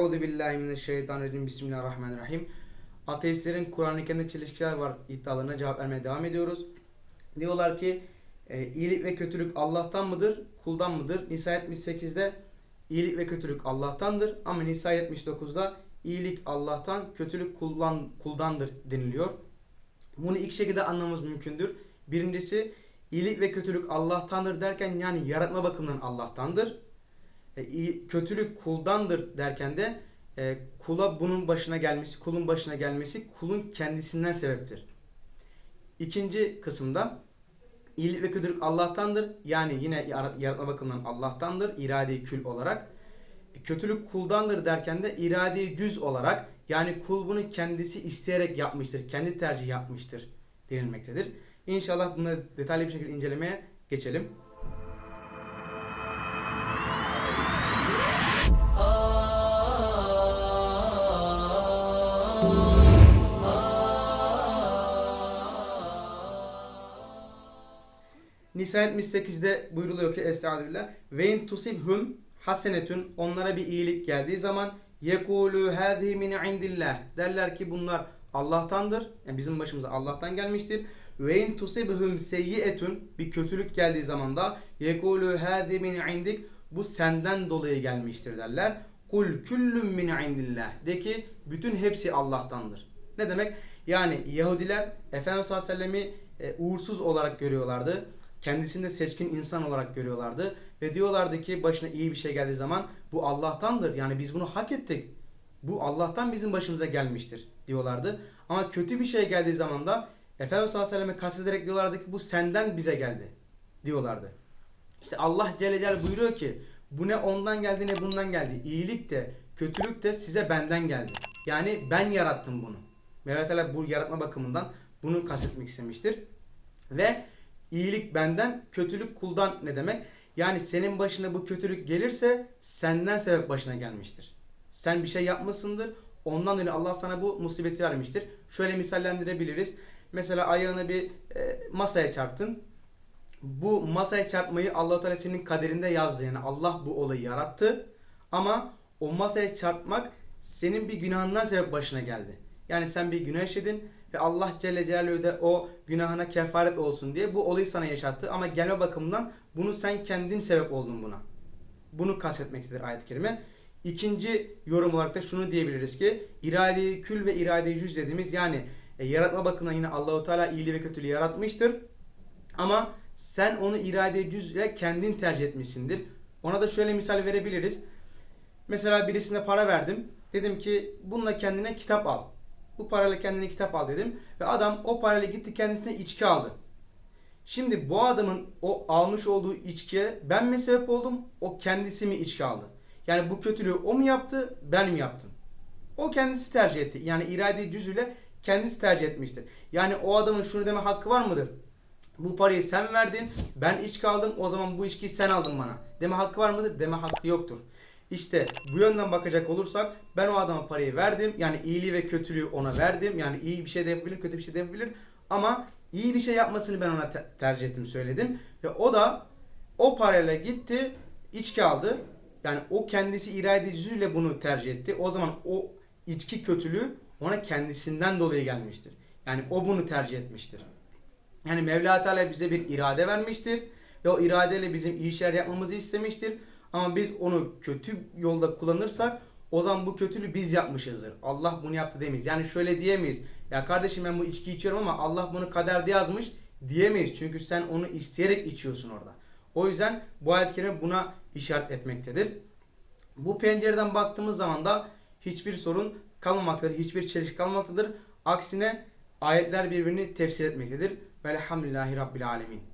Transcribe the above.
Euzu billahi mineşşeytanirracim. Bismillahirrahmanirrahim. Ateistlerin Kur'an-ı Kerim'de çelişkiler var iddialarına cevap vermeye devam ediyoruz. Diyorlar ki e, iyilik ve kötülük Allah'tan mıdır, kuldan mıdır? Nisa 78'de iyilik ve kötülük Allah'tandır ama Nisa 79'da iyilik Allah'tan, kötülük kullan, kuldandır deniliyor. Bunu iki şekilde anlamamız mümkündür. Birincisi iyilik ve kötülük Allah'tandır derken yani yaratma bakımından Allah'tandır. E, kötülük kuldandır derken de e, kula bunun başına gelmesi, kulun başına gelmesi kulun kendisinden sebeptir. İkinci kısımda iyilik ve kötülük Allah'tandır. Yani yine yara- yaratma bakımından Allah'tandır irade kül olarak. E, Kötülük kuldandır derken de irade cüz olarak yani kul bunu kendisi isteyerek yapmıştır, kendi tercih yapmıştır denilmektedir. İnşallah bunları detaylı bir şekilde incelemeye geçelim. Nisa 78'de buyruluyor ki Estağfirullah. Ve in tusibhum hasenetun onlara bir iyilik geldiği zaman yekulu hâzihi min indillah derler ki bunlar Allah'tandır. Yani bizim başımıza Allah'tan gelmiştir. Ve in tusibhum seyyietun bir kötülük geldiği zaman da yekulu hâzihi min indik bu senden dolayı gelmiştir derler. Kul küllüm min indillah de ki bütün hepsi Allah'tandır. Ne demek? Yani Yahudiler Efendimiz sallallahu aleyhi ve sellem'i e, uğursuz olarak görüyorlardı. Kendisini de seçkin insan olarak görüyorlardı. Ve diyorlardı ki başına iyi bir şey geldiği zaman bu Allah'tandır. Yani biz bunu hak ettik. Bu Allah'tan bizim başımıza gelmiştir diyorlardı. Ama kötü bir şey geldiği zaman da Efendimiz sallallahu aleyhi ve kastederek diyorlardı ki bu senden bize geldi diyorlardı. İşte Allah Celle Celaluhu buyuruyor ki bu ne ondan geldi ne bundan geldi. İyilik de kötülük de size benden geldi. Yani ben yarattım bunu. Mevla bu yaratma bakımından bunu kastetmek istemiştir. Ve iyilik benden, kötülük kuldan ne demek? Yani senin başına bu kötülük gelirse senden sebep başına gelmiştir. Sen bir şey yapmasındır. Ondan dolayı Allah sana bu musibeti vermiştir. Şöyle misallendirebiliriz. Mesela ayağını bir e, masaya çarptın. Bu masaya çarpmayı Allah Teala senin kaderinde yazdı. Yani Allah bu olayı yarattı. Ama o masaya çarpmak senin bir günahından sebep başına geldi. Yani sen bir günah işledin ve Allah Celle Celaluhu de o günahına kefaret olsun diye bu olayı sana yaşattı. Ama gelme bakımından bunu sen kendin sebep oldun buna. Bunu kastetmektedir ayet-i kerime. İkinci yorum olarak da şunu diyebiliriz ki irade kül ve irade cüz dediğimiz yani e, yaratma bakımından yine Allahu Teala iyiliği ve kötülüğü yaratmıştır. Ama sen onu irade cüzle kendin tercih etmişsindir. Ona da şöyle misal verebiliriz. Mesela birisine para verdim. Dedim ki bununla kendine kitap al. Bu parayla kendine kitap al dedim. Ve adam o parayla gitti kendisine içki aldı. Şimdi bu adamın o almış olduğu içkiye ben mi sebep oldum? O kendisi mi içki aldı? Yani bu kötülüğü o mu yaptı? Ben mi yaptım? O kendisi tercih etti. Yani irade cüzüyle kendisi tercih etmiştir. Yani o adamın şunu deme hakkı var mıdır? Bu parayı sen verdin, ben içki aldım, o zaman bu içkiyi sen aldın bana. Deme hakkı var mıdır? Deme hakkı yoktur. İşte bu yönden bakacak olursak ben o adama parayı verdim. Yani iyiliği ve kötülüğü ona verdim. Yani iyi bir şey de yapabilir, kötü bir şey de yapabilir. Ama iyi bir şey yapmasını ben ona te- tercih ettim söyledim. Ve o da o parayla gitti, içki aldı. Yani o kendisi irade cüzüyle bunu tercih etti. O zaman o içki kötülüğü ona kendisinden dolayı gelmiştir. Yani o bunu tercih etmiştir. Yani Mevla Teala bize bir irade vermiştir ve o iradeyle bizim iyi şeyler yapmamızı istemiştir. Ama biz onu kötü yolda kullanırsak o zaman bu kötülüğü biz yapmışızdır. Allah bunu yaptı demeyiz. Yani şöyle diyemeyiz. Ya kardeşim ben bu içki içiyorum ama Allah bunu kaderde yazmış diyemeyiz. Çünkü sen onu isteyerek içiyorsun orada. O yüzden bu kerime buna işaret etmektedir. Bu pencereden baktığımız zaman da hiçbir sorun kalmamaktadır. Hiçbir çelişki kalmamaktadır. Aksine ayetler birbirini tefsir etmektedir. Velhamdülillahi Rabbil Alemin.